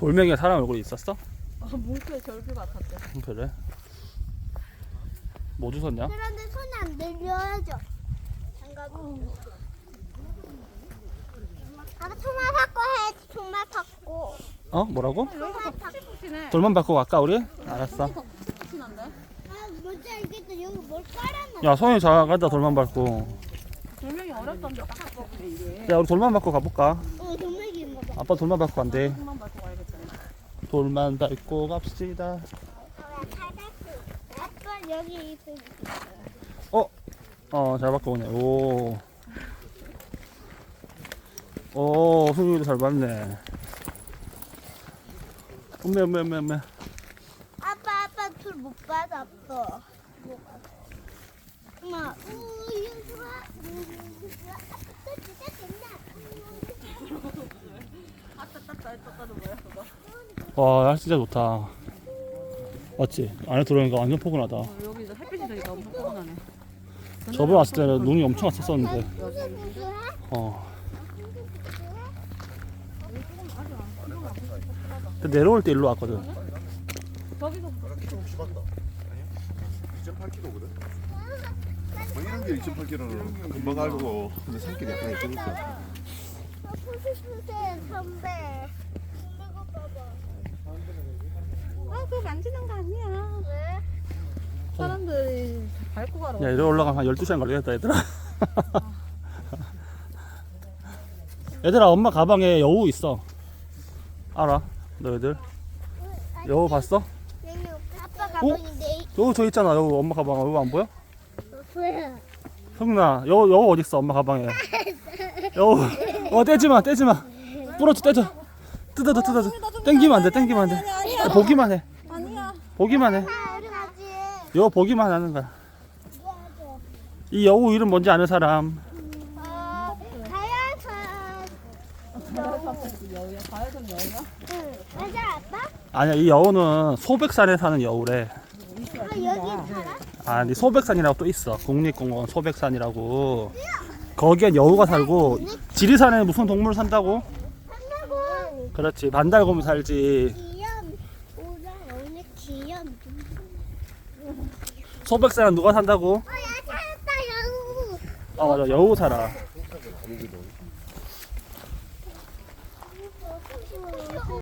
돌멩이에 사람 얼굴이 있었어? 아, 뭉크의 절규 같았대. 그래? 뭐 주웠냐? 그런데 손이 안 들려야죠. 장갑. 아빠 총알 바꿔 해야지. 총알 바꿔. 어? 뭐라고? 돌만 바꾸고 갈까 우리? 알았어 더 푹신한데? 아, 뭔지 알겠다. 여기 뭘 깔아놔. 야 손이 작아다 돌만 밟고 돌멩이 어렵던데 딱. 야 우리 돌만 밟고 가볼까? 어, 봐. 아빠 돌만 밟고 간대. 돌만 밟고 갑시다 있어. 어잘 밟고 오네 오 오, 승민이도 잘 밟네. 엄매, 엄매, 엄매, 엄매. 아빠, 아빠 툴못 받아, 아빠. 못 받아. 엄마, 우유 좋아. 우유 좋아. 아빠 진짜 된다. 아따 따따 따따도 뭐야 그거? 와, 날 진짜 좋다. 맞지? 안에 들어오니까 완전 포근하다. 어, 여기 이제 햇빛이 되니까 엄청 포근하네. 저번에 왔을 때는 눈이 엄청 왔었었는데. 어. 근데 내려올 때 일로 왔거든. 저기서 2.8km거든. 뭐 이런 게 2.8km는 금방 가고 근데 산길이 약간. 아, 선배. 이거 봐봐. 아 그거 만지는 거 아니야. 왜? 사람들이 밟고 가러. 야, 이리 올라가면 한 12시간 걸리겠다, 얘들아. 얘들아, 엄마 가방에 여우 있어. 알아? 너희들? 여우 봤어? 여기 아빠 가방인데 여우 저 있잖아, 여우 엄마 가방. 여우 안 보여? 성나, 여우, 여우 어딨어, 엄마 가방에. 여우. 어, 떼지 마, 떼지 마. 부러져, 떼줘. 뜯어줘, 뜯어줘. 땡기면 안 돼, 땡기면 안 돼. 아, 보기만 해. 아니야. 보기만 해. 아. 여우 보기만 하는 거야. 이 여우 이름 뭔지 아는 사람? 어, 가야산. 여우야 여우야? 응. 맞아, 아빠? 아니야, 이 여우는 소백산에 사는 여우래. 아, 여기 살아? 아니 소백산이라고 또 있어 국립공원 소백산이라고 거기엔 여우가 살고 지리산에 무슨 동물 산다고? 그렇지. 반달곰 살지. 소백사랑 누가 산다고? 어야 살았다 여우. 아 맞아. 여우 살아. 어, 어, 어,